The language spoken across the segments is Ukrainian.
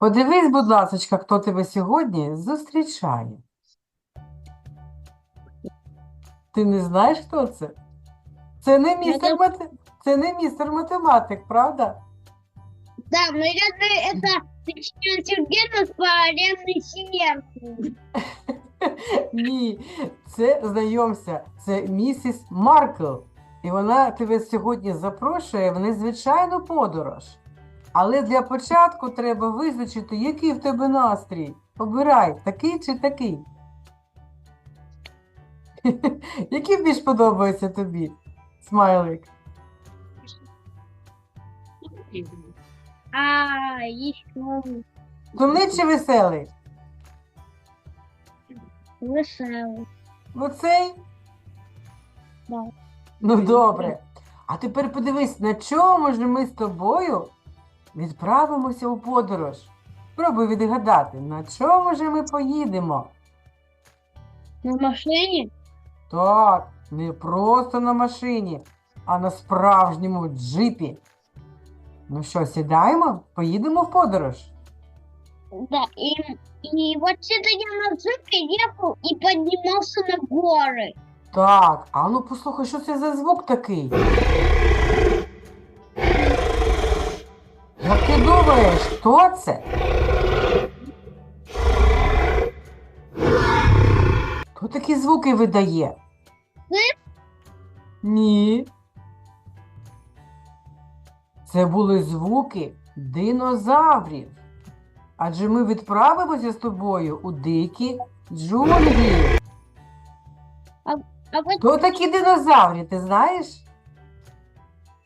Подивись, будь ласочка, хто тебе сьогодні зустрічає. Ти не знаєш, хто це? Це не містер, мати... це не містер математик, правда? Да, наверное, это Татьяна Сергеевна с аренной Сиерки. Ні, це знайомся, це місіс Маркл. І вона тебе сьогодні запрошує в незвичайну подорож. Але для початку треба визначити, який в тебе настрій. Обирай, такий чи такий. Який більш подобається тобі, смайлик? А, еще Сумний чи веселий? веселый. Ну цей? Да. Ну добре. А тепер подивись, на чому ж ми з тобою відправимося у подорож. Спробуй відгадати, на чому ж ми поїдемо? На машине? Так, не просто на машині, а на справжньому джипі. Ну що, сідаємо? Поїдемо в подорож? Да, и, и вот это я на джипе ехал и поднимался на горы. Так, а ну послухай, що це за звук такий? Ти думаєш, хто це? Хто такі звуки видає? Ви? Ні. Це були звуки динозаврів. Адже ми відправимося з тобою у дикі джунглі. А вот, Хто такі динозаври, ти знаєш?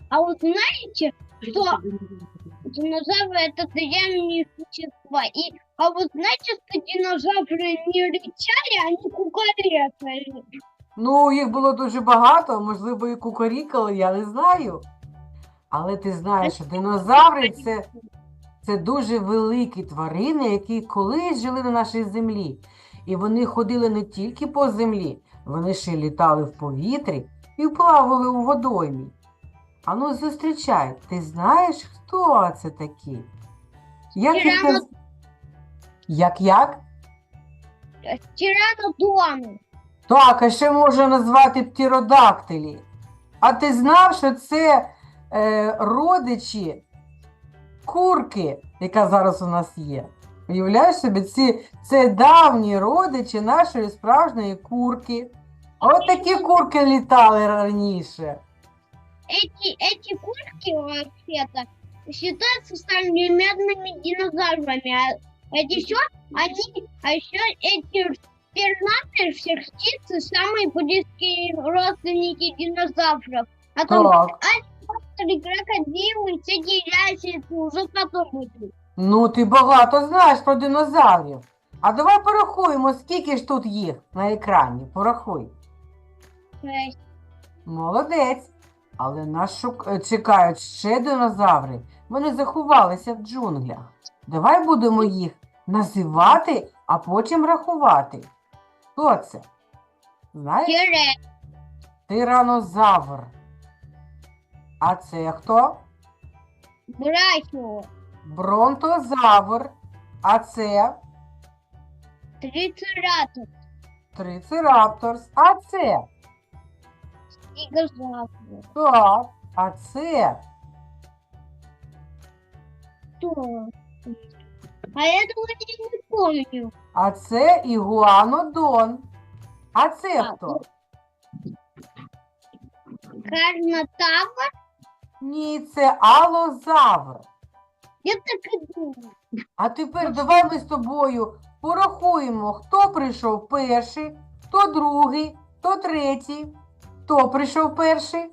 а вот знаете, что динозавры это древние существа. И, а вот знаете, что динозавры не рычали, они кукарекали. Ну, їх було дуже багато, можливо, і кукарікали, я не знаю. Але ти знаєш, що динозаври це, це дуже великі тварини, які колись жили на нашій землі. І вони ходили не тільки по землі, вони ще й літали в повітрі і плавали у водоймі. Ану, зустрічай, ти знаєш, хто це такі? Як їх Тирано- наз... Як як? Тиранодоны. Так, а ще можна назвати птеродактилі. А ти знав, що це е, родичі курки, яка зараз у нас є? Уявляєш собі, ці, це давні родичі нашої справжньої курки. От такі курки літали раніше. Эти, эти курки вообще-то считаются современными динозаврами. А, а еще они, а еще эти пернатые всех птицы самые близкие родственники динозавров. А там Так. острые крокодилы, всякие ящерицы уже потом идут. Ну, ти багато знаєш про динозаврів. А давай порахуємо, скільки ж тут їх на екрані. Порахуй. Шесть. Молодець. Але нас шук... е, чекають ще динозаври. Вони заховалися в джунглях. Давай будемо їх називати, а потім рахувати. Хто це? Знаєш? Тиранозавр. А це хто? Брахио. Бронтозавр. А це Трицератопс. трицерапторс. А це Стегозавр. так. А це Кто? А я думаю, я не помню. А це ігуанодон. А це А, хто? Карнотавр? Ні, це алозавр. Я так и думаю. А тепер давай ми з тобою порахуємо, хто прийшов перший, хто другий, хто третій. Хто прийшов перший?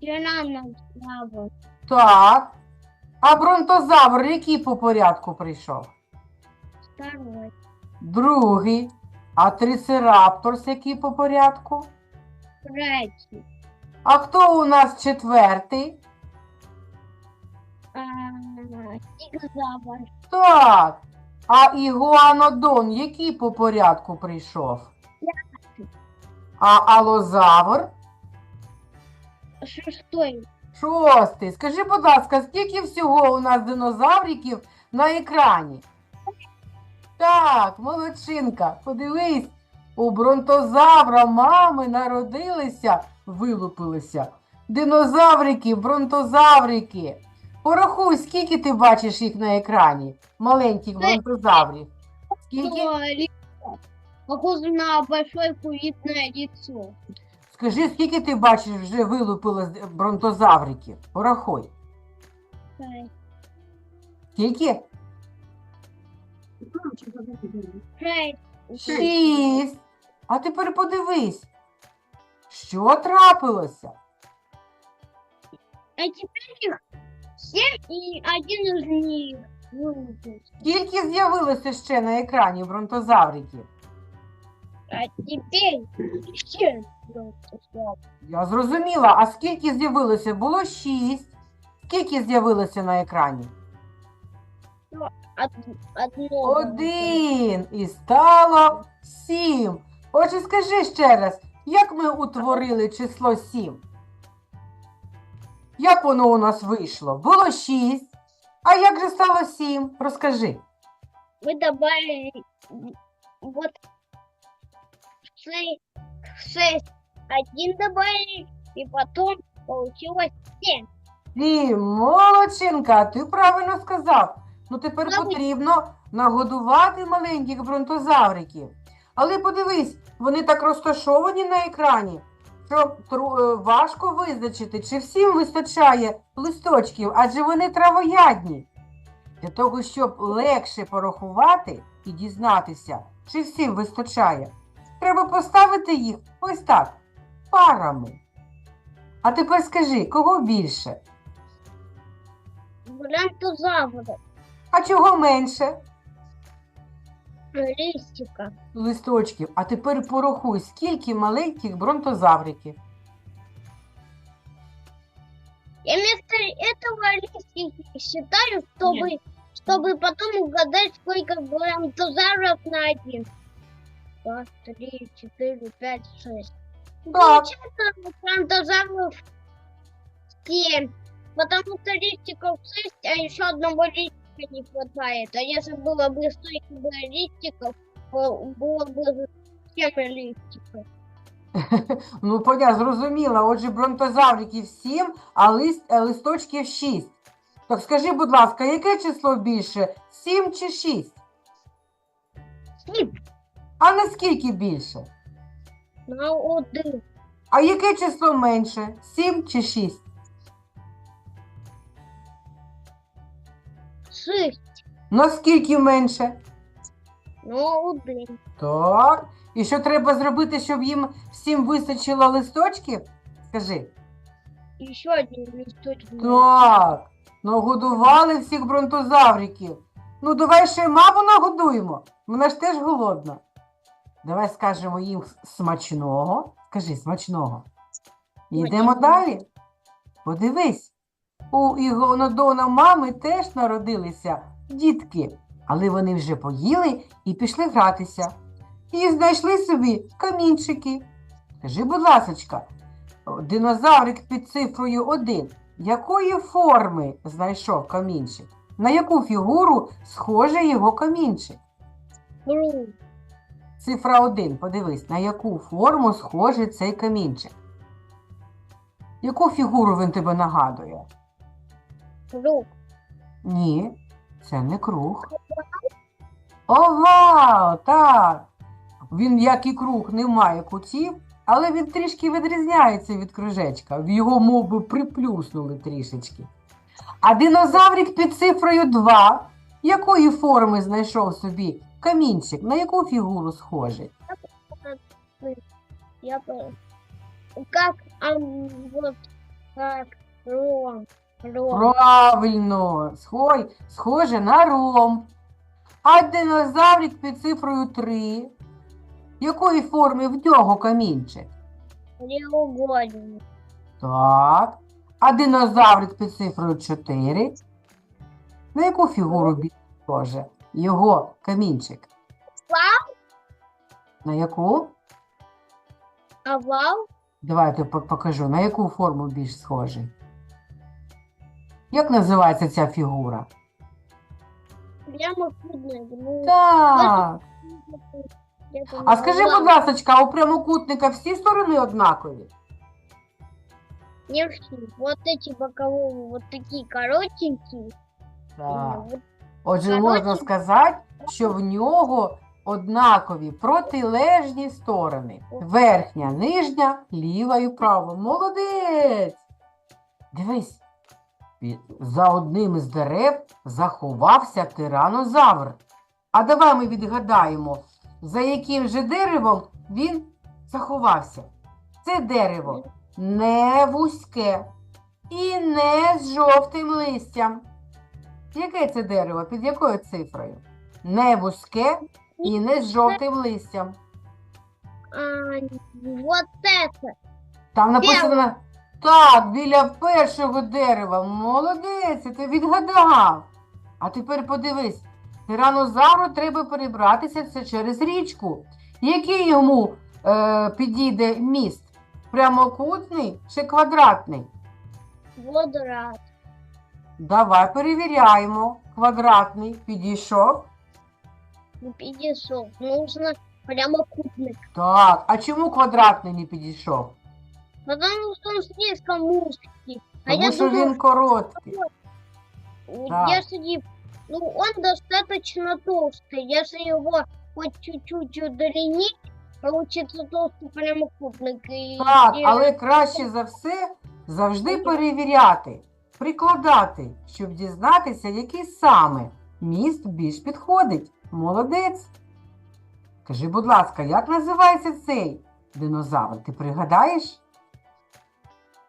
Тиранозавр. Так. А бронтозавр який по порядку прийшов? Второй. Другий. А трицерапторс який по порядку? Третий. А хто у нас четвертий? А, Так. А ігуанодон який по порядку прийшов? А алозавр? Шестой. Шостий. Скажи, будь ласка, скільки всього у нас динозавриків на екрані? Так, молодчинка, подивись, у бронтозавра мами народилися, вилупилися. Динозаврики, бронтозаврики. Порахуй, скільки ти бачиш їх на екрані, маленьких бронтозаврів. Скільки? Похоже на большое куриное лицо. Скажи, скільки ти бачиш вже вилупилось бронтозавриків? Порахуй. Шесть. Скільки? Шесть. Шість. А тепер подивись, що трапилося? А теперь их семь, и один из них вылупился. Скільки з'явилося ще на екрані бронтозавриків? А семь вылупился. Я зрозуміла, а скільки з'явилося? Було шість. Скільки з'явилося на екрані? Од- Одно. Один. І стало сім. Отже, скажи ще раз, як ми утворили число сім? Як воно у нас вийшло? Було шість. А як же стало сім? Розкажи. Мы добавили вот шесть, шесть, один добавили, и потом получилось семь. Ти молодчинка, ти правильно сказав. Ну тепер Мабуть. потрібно нагодувати маленьких бронтозавриків. Але подивись, вони так розташовані на екрані, що тру- е, важко визначити, чи всім вистачає листочків, адже вони травоядні. Для того, щоб легше порахувати і дізнатися, чи всім вистачає, треба поставити їх ось так, парами. А тепер скажи, кого більше? Брантозавр, А чого менше? листика. Листочків. А тепер порахуй, скільки маленьких бронтозавриків. Я вместо этого листики считаю, чтобы, чтобы потом угадать, сколько брантозавров на один. Два, три, четыре, пять, шесть. Получается брантозавров семь. Потому что листиков шесть, а еще одного листика не хватает. А если было бы столько бы листиков, то было бы семь листиков. Ну, поня, зрозуміла. Отже, бронтозавриків 7, а лист, а листочків 6. Так скажи, будь ласка, яке число більше? 7 чи 6? Семь А наскільки більше? на один. А яке число менше? 7 чи 6? Шесть Наскільки менше? на один. Так. І що треба зробити, щоб їм всім вистачило листочків? Скажи. Еще один листочек. Так, нагодували всіх бронтозавриків. Ну, давай ще маму нагодуємо. Вона ж теж голодна. Давай скажемо їм смачного. Скажи смачного. Йдемо далі. Подивись. У Ігонодона мами теж народилися дітки, але вони вже поїли і пішли гратися. І знайшли собі камінчики. Скажи, будь ласочка, динозаврик під цифрою 1 якої форми знайшов камінчик? На яку фігуру схоже його камінчик? Цифра 1, подивись, на яку форму схожий цей камінчик? Яку фігуру він тебе нагадує? Круг. Ні, це не круг. Овал, так. Він, як і круг, не має кутів, але він трішки відрізняється від кружечка. В його мов би приплюснули трішечки. А динозаврик під цифрою 2 якої форми знайшов собі камінчик? На яку фігуру схожий? Я как вот как ром. Ром. Правильно, схой, схоже на ромб. А динозаврик під цифрою 3. Якої форми в нього камінчик? Треугольник. Так. А динозаврик під цифрою 4. На яку фігуру більше схоже? Його камінчик. На яку? Овал. Давайте покажу. На яку форму більш схожий? Як називається ця фігура? прямокутник. Ну, Так. А скажи, будь ласка, а у прямокутника всі сторони однакові? Не все. Вот эти боковые, вот такие коротенькие. Так. Вот Отже, можна сказати, що в нього однакові протилежні сторони. Верхня, нижня, ліва і права. Молодець! Дивись, за одним із дерев заховався тиранозавр. А давай ми відгадаємо, за яким же деревом він заховався. Це дерево не вузьке і не з жовтим листям. Яке це дерево? Під якою цифрою? Не вузьке і не з жовтим листям. а, вот это. Там написано так, біля першого дерева. Молодець, ти відгадав. А тепер подивись, тиранозавру треба перебратися через річку. Який йому е, підійде міст? Прямокутний чи квадратний? Раз. Давай перевіряємо. Квадратний підійшов. Не перешел. Нужно прямокутник. Так, а чому квадратний не підійшов? Потому что он слишком узкий. А Тому я що думаю, він короткий. Да. если ну, он достаточно толстый. Если его хоть чуть-чуть удлинить, получится толстый прямокутник. И, Так, але краще за все завжди перевіряти, прикладати, щоб дізнатися, який саме міст більш підходить. Молодець. Кажи, будь ласка, як називається цей динозавр? Ти пригадаєш?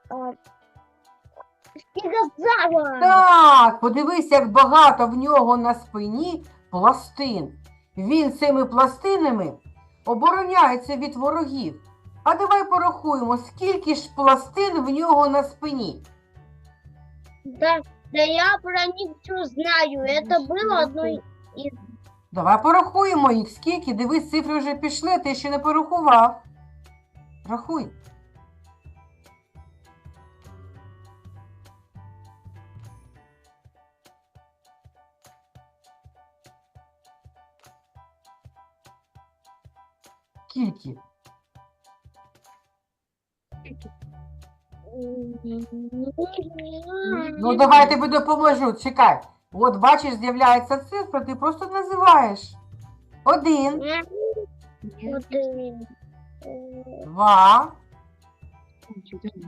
а, Стегозавр. Так, подивись, як багато в нього на спині пластин. Він цими пластинами обороняється від ворогів. А давай порахуємо, скільки ж пластин в нього на спині. Да, да я про них все знаю. Это было одной из... Давай порахуємо їх, скільки. Дивись, цифри вже пішли, ти ще не порахував. Рахуй. Скільки? Ну, давай я тобі допоможу. Чекай. От бачиш, з'являється цифра, ти просто називаєш. Один, Один, два,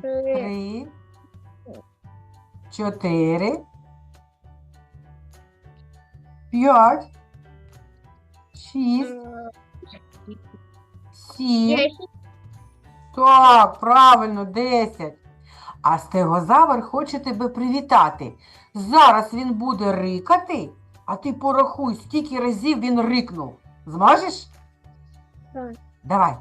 три, чотири, п'ять, шість, сім. Так, правильно, 10. А стегозавр хоче тебе привітати. Зараз він буде рикати, а ти порахуй, скільки разів він рикнув. Зможеш? Так. Давай.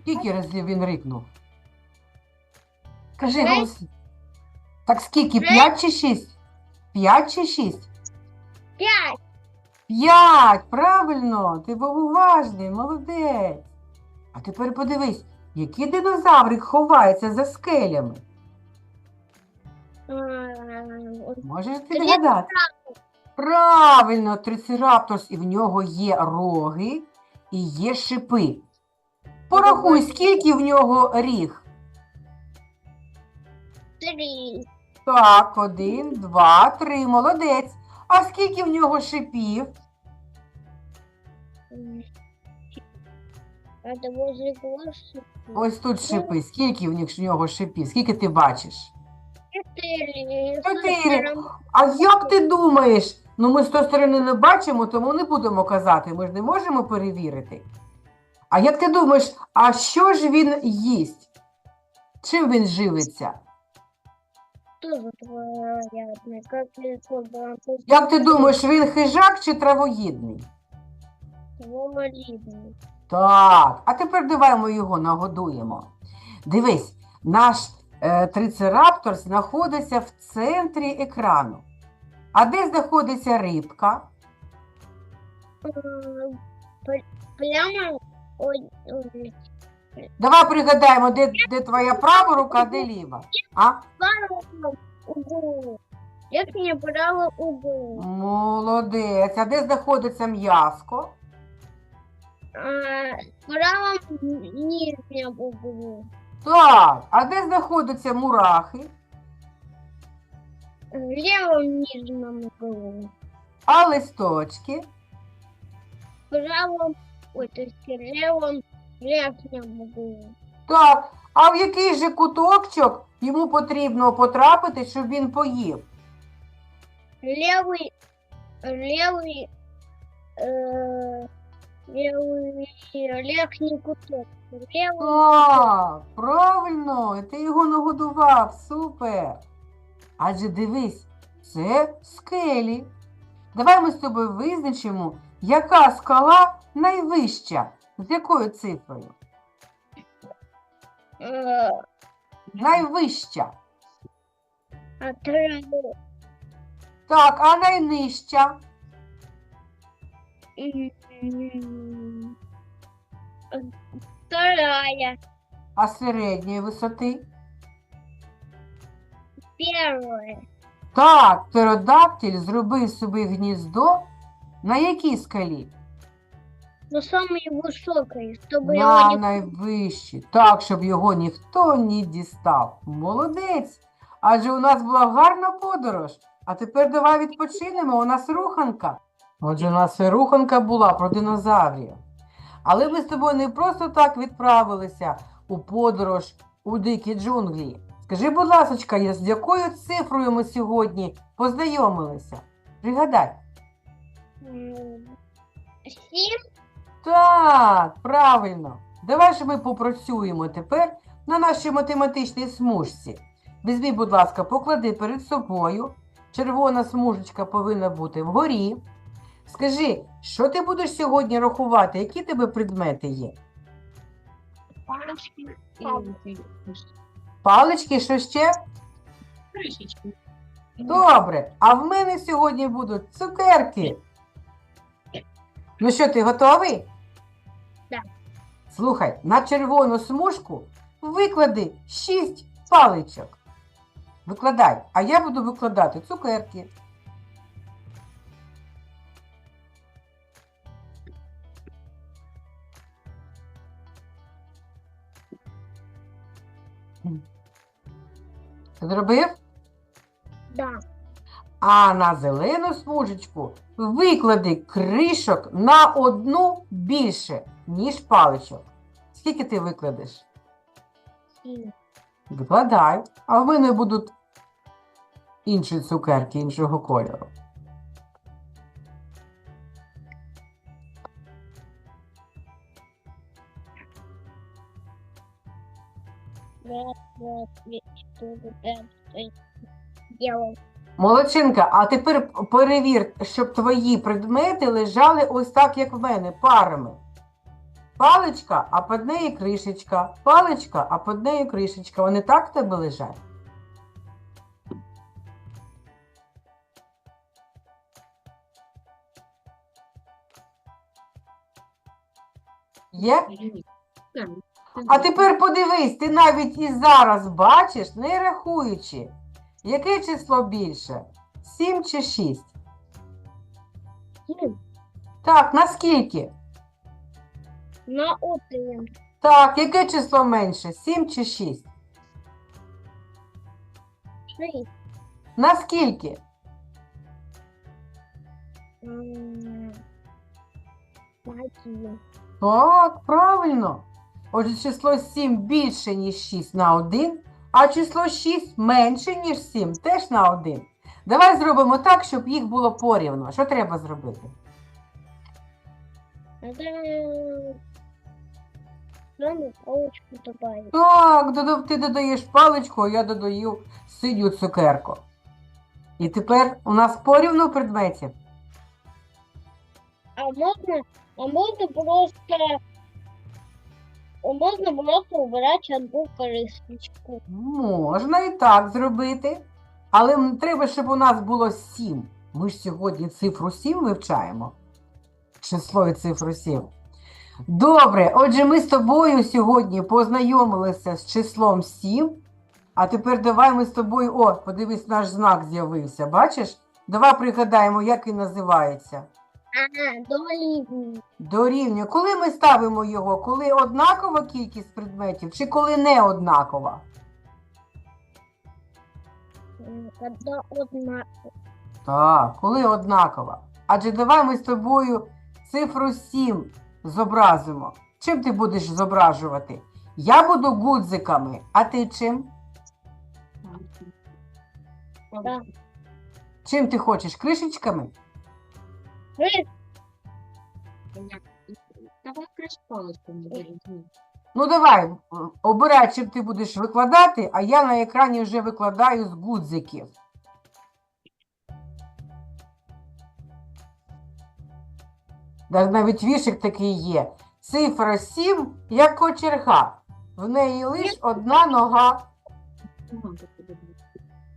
Скільки разів він рикнув? Кажи П'ять. Так скільки? П'ять. Чи шість? П'ять чи шість? Пять. П'ять! Правильно! Ти був уважний, молодець. А тепер подивись, який динозаврик ховається за скелями. Вот Можеш підгадати? Правильно, трицераптос, і в нього є роги і є шипи. Порахуй, скільки в нього ріг. Три. Так, один, два, три, молодець. А скільки в нього шипів? Это возле глаз. Ось тут шипи. Скільки в них в нього шипів? Скільки ти бачиш? Четыре. Чотири. А як ти думаєш? Ну, ми з тої сторони не бачимо, тому не будемо казати. Ми ж не можемо перевірити. А як ти думаєш, а що ж він їсть? Чим він живиться? Тоже твердный, как легко было. Як ти думаєш, він хижак чи травоїдний? Володимир. Так, а тепер давай ми його нагодуємо. Дивись, наш е, трицераптор знаходиться в центрі екрану. А де знаходиться рибка? Э, пр- Прямо... Ой, ой, Давай пригадаємо, де, де твоя права рука, де ліва. А? углу. Верхнее право углу. Молодець. А де знаходиться м'язко? А, в правом нижнем углу. Так. А де знаходяться мурахи? В левом нижнем углу. А листочки? В правом, ой, то есть в левом верхнем углу. Так. А в який же куточок йому потрібно потрапити, щоб він поїв? Левый, левый, э, левый верхний кусок. Левый Так, правильно, і ти його нагодував, супер. Адже дивись, це скелі. Давай ми з тобою визначимо, яка скала найвища, з якою цифрою? э, Найвища. Так, а найнижча? Вторая, А середньої висоти? первая, Так, птеродактиль зробив собі гніздо на якій скалі? Но самой высокой, чтобы На его не... найвищі, так, щоб його ніхто не дістав. Молодець! Адже у нас була гарна подорож. А тепер давай відпочинемо, у нас руханка. Отже, у нас і руханка була про динозаврів. Але ми з тобою не просто так відправилися у подорож у дикі джунглі. Скажи, будь ласка, з якою цифрою ми сьогодні познайомилися? Пригадай. М, Семь, Так, правильно. Давай же ми попрацюємо тепер на нашій математичній смужці. Візьми, будь ласка, поклади перед собою. Червона смужечка повинна бути вгорі. Скажи, що ти будеш сьогодні рахувати? Які тебе предмети є? Палочки и Палички, що ще? крышечки. Добре. А в мене сьогодні будуть цукерки. Ну що, ти готовий? Слухай, на червону смужку виклади шість паличок. Викладай, а я буду викладати цукерки. Зробив? да, А на зелену смужечку виклади кришок на одну більше, ніж паличок. Скільки ти викладеш? семь, Викладай. А в мене будуть інші цукерки іншого кольору. Молодчинка, а тепер перевір, щоб твої предмети лежали ось так, як в мене, парами. Паличка, а під нею кришечка. Паличка, а під нею кришечка. Вони так в тебе лежать? Є? А тепер подивись, ти навіть і зараз бачиш, не рахуючи, яке число більше? 7 чи 6? Так, наскільки? На один, Так, яке число менше? 7 чи 6? шесть, Наскільки? м, один, Так, правильно. Отже, число 7 більше, ніж 6 на 1, а число 6 менше, ніж 7, теж на 1. Давай зробимо так, щоб їх було порівно. Що треба зробити? Зеленую палочку добавить. Так, додав- ти додаєш паличку, а я додаю синю цукерку. І тепер у нас порівну предметів. А можно, а можно просто, а можно просто убрать одну крышечку. Можна і так зробити. Але треба, щоб у нас було 7. Ми ж сьогодні цифру 7 вивчаємо. число і цифру 7. Добре, отже, ми з тобою сьогодні познайомилися з числом 7. А тепер давай ми з тобою. О, подивись, наш знак з'явився. Бачиш? Давай пригадаємо, як він називається. Ага, долі. Дорівнює. Коли ми ставимо його? Коли однакова кількість предметів чи коли не однакова? Когда одна. Так, коли однакова. Адже давай ми з тобою цифру 7 зобразимо. Чим ти будеш зображувати? Я буду гудзиками, а ти чим? Да. Чим ти хочеш? Кришечками? Давай. Ну давай, обирай, чим ти будеш викладати, а я на екрані вже викладаю з гудзиків. Навіть вішик такий є. Цифра 7, як кочерга. В неї лише одна нога.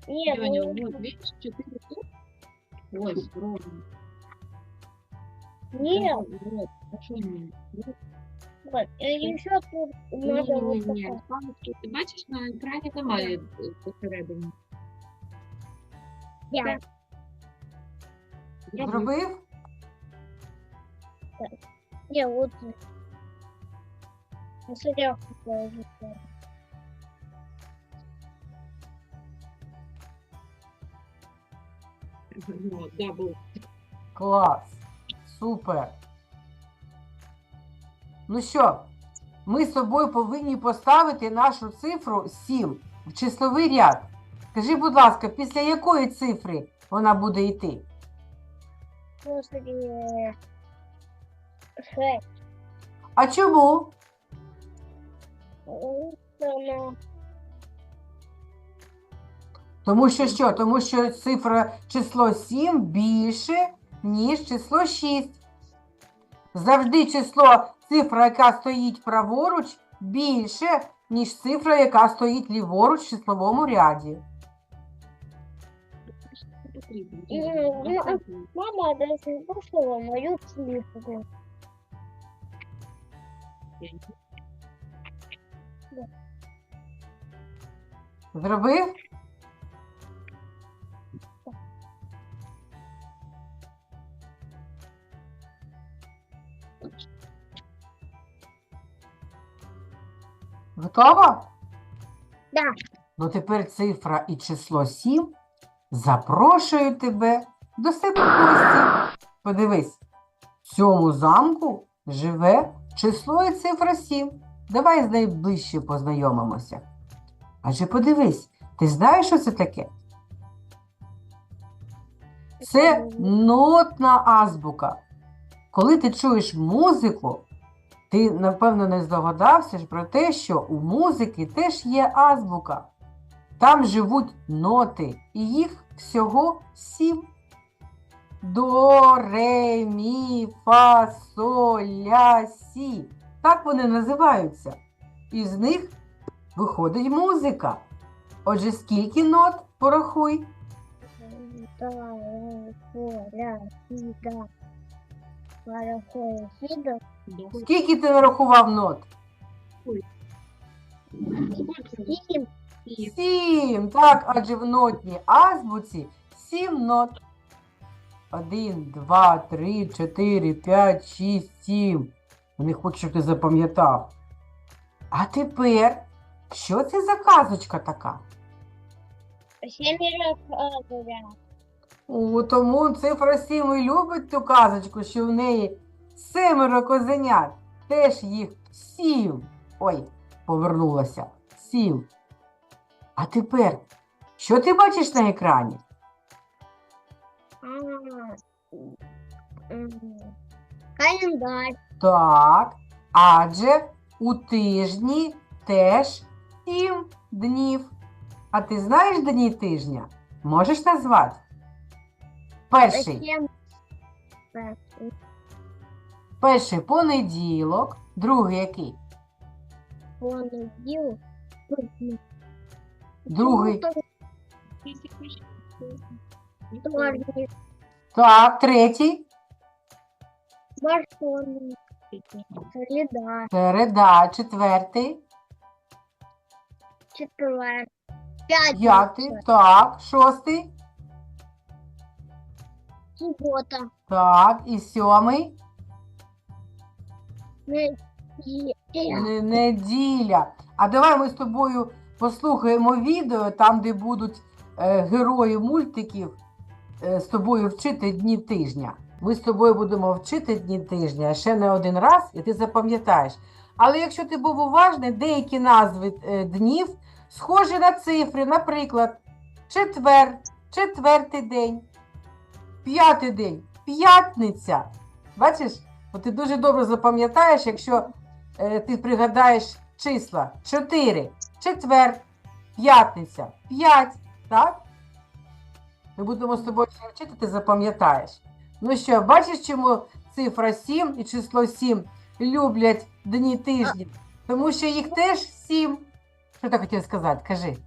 Лёня, ну, вот, видишь, четыре тут. Ой, ровно. нет, Вот, а что не? Вот, вот, и еще тут ні, надо ні, вот ні. такое. Палички, ти бачиш, на екрані немає е, посередині. Я. Зробив? Не, вот. На сорявку положу. Вот, да, був. Клас. Супер. Ну що, ми з собою повинні поставити нашу цифру 7 в числовий ряд. Скажи, будь ласка, після якої цифри вона буде йти? После шесть. А чому? Она Тому що що? Тому що цифра число 7 більше, ніж число 6. Завжди число цифра, яка стоїть праворуч, більше, ніж цифра, яка стоїть ліворуч в числовому ряді. Ну, Мама даже не мою книгу. Зробив? Готово? Да. Ну тепер цифра і число 7 запрошую тебе до себе в гості. Подивись, в цьому замку живе число і цифра 7. Давай з нею ближче познайомимося. Адже подивись, ти знаєш, що це таке? Це нотна азбука. Коли ти чуєш музику, ти, напевно, не здогадався ж про те, що у музики теж є азбука. Там живуть ноти, і їх всього сім. До, ре, мі, фа, соль, ля, сі. Так вони називаються. І з них виходить музика. Отже, скільки нот порахуй? Да, ля, си, да. Парахоя, сида. Добре. Скільки ти нарахував нот? І Сім. Так, адже в нотній азбуці сім нот. Один, два, три, чотири, п'ять, шість, сім. Вони хочуть, щоб ти запам'ятав. А тепер, що це за казочка така? Говоря. О, тому цифра 7 і любить ту казочку, що в неї семеро козенят. Теж їх сім. Ой, повернулася. Сім. А тепер, що ти бачиш на екрані? Календарь. Так, адже у тижні теж сім днів. А ти знаєш дні тижня? Можеш назвати? Перший. Перший понеділок, другий який? понеділок. Другий. Тисячі. Так, третій. Барсоны. Среда. Середа, четвертий, Четверг. п'ятий, так, шостий, Суббота. так, і сьомий, Неделя. не- неділя. А давай ми з тобою послухаємо відео, там, де будуть е, герої мультиків з тобою вчити дні тижня. Ми з тобою будемо вчити дні тижня ще не один раз, і ти запам'ятаєш. Але якщо ти був уважний, деякі назви е, днів схожі на цифри, наприклад, четвер, четвертий день, п'ятий день, п'ятниця. Бачиш, От ти дуже добре запам'ятаєш, якщо е, ти пригадаєш числа 4, четвер, п'ятниця, 5, так? Ми будемо з тобою ще вчити, ти запам'ятаєш. Ну що, бачиш, чому цифра 7 і число 7 люблять дні тижні? Тому що їх теж 7. Що ти хотів сказати? Кажи.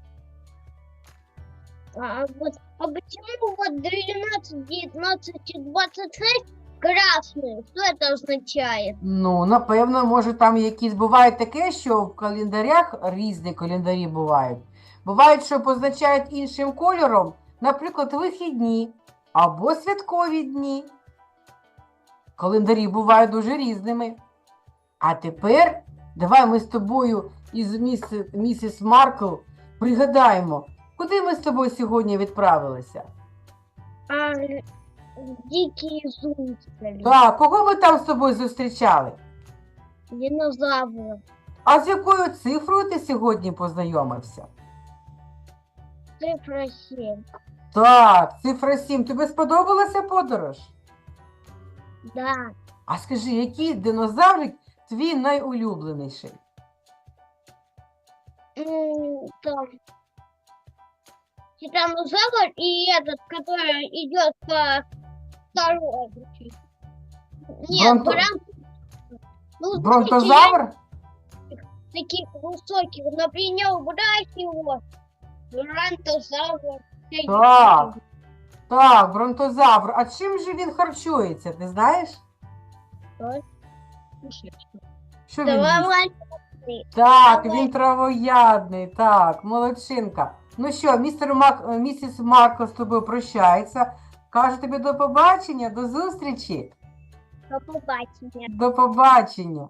А вот, а почему вот 12, 19 и 26 красные? Что это означает? Ну, напевно, може там якісь буває таке, що в календарях різні календарі бувають. Бувають, що позначають іншим кольором, наприклад, вихідні або святкові дні. Календарі бувають дуже різними. А тепер давай ми з тобою із міс- місіс Маркл пригадаємо, куди ми з тобою сьогодні відправилися. А, дикие зубцы. Так, кого ми там з тобою зустрічали? Динозавры. А з якою цифрою ти сьогодні познайомився? Цифра 7. Так, цифра 7. Тобі сподобалася подорож? Да. А скажи, який динозаврик твій найулюбленіший? М, Там. Титанозавр и этот, который идет по дороге. Нет, Бронто- баран. Ну, знаете, Бронтозавр? я таких высоких, например, убрать его. Бронтозавр. Так. Так, бронтозавр. А чим же він харчується, ти знаєш? Що він їсть? Так, він травоядний, так, молодчинка. Ну що, містер Мак... е, місіс Марко з тобою прощається. Каже тобі до побачення, до зустрічі, До побачення. до побачення.